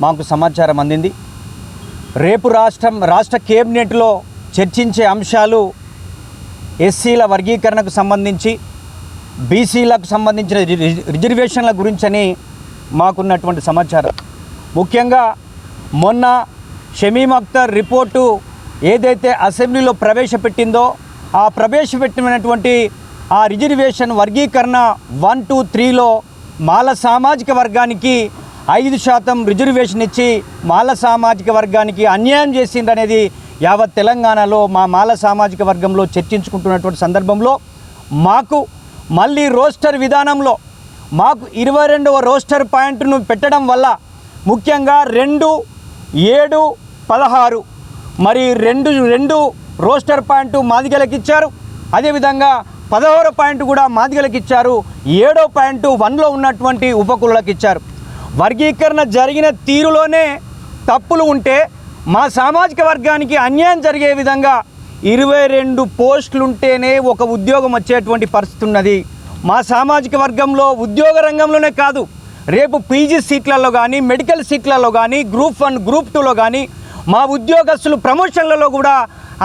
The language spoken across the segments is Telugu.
మాకు సమాచారం అందింది. రేపు రాష్ట్రం రాష్ట్ర కేబినెట్లో చర్చించే అంశాలు ఎస్సీల వర్గీకరణకు సంబంధించి బీసీలకు సంబంధించిన రి- రిజర్వేషన్ల గురించని మాకున్నటువంటి సమాచారం. ముఖ్యంగా మొన్న షమీమ్ అఖ్తర్ రిపోర్టు ఏదైతే అసెంబ్లీలో ప్రవేశపెట్టిందో ఆ ప్రవేశపెట్టినటువంటి ఆ రిజర్వేషన్ వర్గీకరణ వన్ టూ త్రీలో మాల సామాజిక వర్గానికి ఐదు శాతం రిజర్వేషన్ ఇచ్చి మాల సామాజిక వర్గానికి అన్యాయం చేసిందనేది యావత్ తెలంగాణలో మా మాల సామాజిక వర్గంలో చర్చించుకుంటున్నటువంటి సందర్భంలో మాకు మళ్ళీ రోస్టర్ విధానంలో మాకు ఇరవై రెండవ రోస్టర్ పాయింట్ను పెట్టడం వల్ల ముఖ్యంగా రెండు ఏడు పదహారు మరి రెండు రెండు రోస్టర్ పాయింట్ మాదిగలకు ఇచ్చారు. అదేవిధంగా పదహారో పాయింట్ కూడా మాదిగలకు ఇచ్చారు. ఏడో పాయింట్ వన్లో ఉన్నటువంటి ఉపకులకు ఇచ్చారు. వర్గీకరణ జరిగిన తీరులోనే తప్పులు ఉంటే మా సామాజిక వర్గానికి అన్యాయం జరిగే విధంగా ఇరవై రెండు పోస్టులుంటేనే ఒక ఉద్యోగం వచ్చేటువంటి పరిస్థితి ఉన్నది. మా సామాజిక వర్గంలో ఉద్యోగ రంగంలోనే కాదు రేపు పీజీ సీట్లలో కానీ మెడికల్ సీట్లలో కానీ గ్రూప్ వన్ గ్రూప్ టూలో కానీ మా ఉద్యోగస్తులు ప్రమోషన్లలో కూడా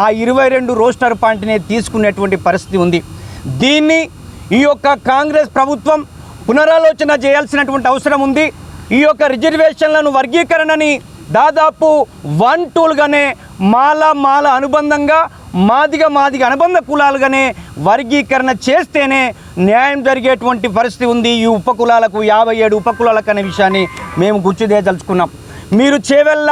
ఆ ఇరవై రెండు రోస్టర్ పాయింట్ని తీసుకునేటువంటి పరిస్థితి ఉంది. దీన్ని ఈ యొక్క కాంగ్రెస్ ప్రభుత్వం పునరాలోచన చేయాల్సినటువంటి అవసరం ఉంది. ఈ యొక్క రిజర్వేషన్లను వర్గీకరణని దాదాపు వన్ టూలుగానే మాల మాల అనుబంధంగా మాదిగ మాదిగ అనుబంధ కులాలుగానే వర్గీకరణ చేస్తేనే న్యాయం జరిగేటువంటి పరిస్థితి ఉంది. ఈ ఉపకులాలకు యాభై ఏడు ఉపకులాలకు అనే విషయాన్ని మేము గుర్తుదేదలుచుకున్నాం మీరు చేవెళ్ళ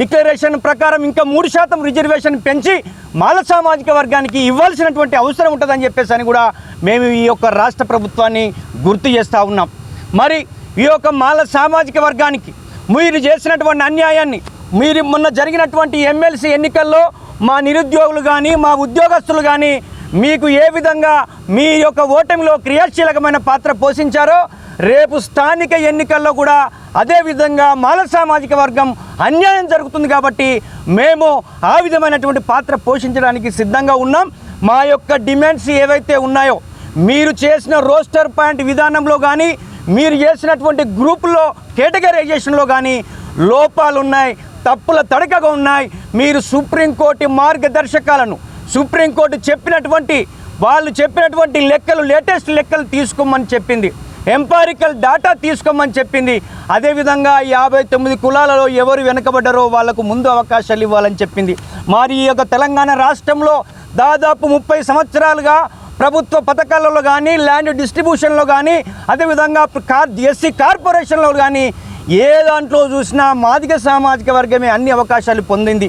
డిక్లరేషన్ ప్రకారం ఇంకా మూడు శాతం రిజర్వేషన్ పెంచి మాల సామాజిక వర్గానికి ఇవ్వాల్సినటువంటి అవసరం ఉంటుందని చెప్పేసి అని కూడా మేము ఈ యొక్క రాష్ట్ర ప్రభుత్వాన్ని గుర్తు చేస్తూ ఉన్నాం. మరి ఈ యొక్క మాల సామాజిక వర్గానికి మీరు చేసినటువంటి అన్యాయాన్ని మీరు మొన్న జరిగినటువంటి ఎమ్మెల్సీ ఎన్నికల్లో మా నిరుద్యోగులు కానీ మా ఉద్యోగస్తులు కానీ మీకు ఏ విధంగా మీ యొక్క ఓటమిలో క్రియాశీలకమైన పాత్ర పోషించారో రేపు స్థానిక ఎన్నికల్లో కూడా అదేవిధంగా మాల సామాజిక వర్గం అన్యాయం జరుగుతుంది కాబట్టి మేము ఆ విధమైనటువంటి పాత్ర పోషించడానికి సిద్ధంగా ఉన్నాం. మా యొక్క డిమాండ్స్ ఏవైతే ఉన్నాయో మీరు చేసిన రోస్టర్ పాయింట్ విధానంలో కానీ మీరు చేసినటువంటి గ్రూపులో కేటగరైజేషన్లో కానీ లోపాలు ఉన్నాయి తప్పుల తడకగా ఉన్నాయి. మీరు సుప్రీంకోర్టు మార్గదర్శకాలను సుప్రీంకోర్టు చెప్పినటువంటి వాళ్ళు చెప్పినటువంటి లెక్కలు లేటెస్ట్ లెక్కలు తీసుకోమని చెప్పింది. ఎంపారికల్ డాటా తీసుకోమని చెప్పింది. అదేవిధంగా యాభై తొమ్మిది కులాలలో ఎవరు వెనుకబడ్డారో వాళ్ళకు ముందు అవకాశాలు ఇవ్వాలని చెప్పింది. మరి ఈ యొక్క తెలంగాణ రాష్ట్రంలో దాదాపు ముప్పై సంవత్సరాలుగా ప్రభుత్వ పథకాలలో కానీ ల్యాండ్ డిస్ట్రిబ్యూషన్లో కానీ అదేవిధంగా కార్ ఎస్సీ కార్పొరేషన్లో కానీ ఏ దాంట్లో చూసినా మాదిగ సామాజిక వర్గమే అన్ని అవకాశాలు పొందింది.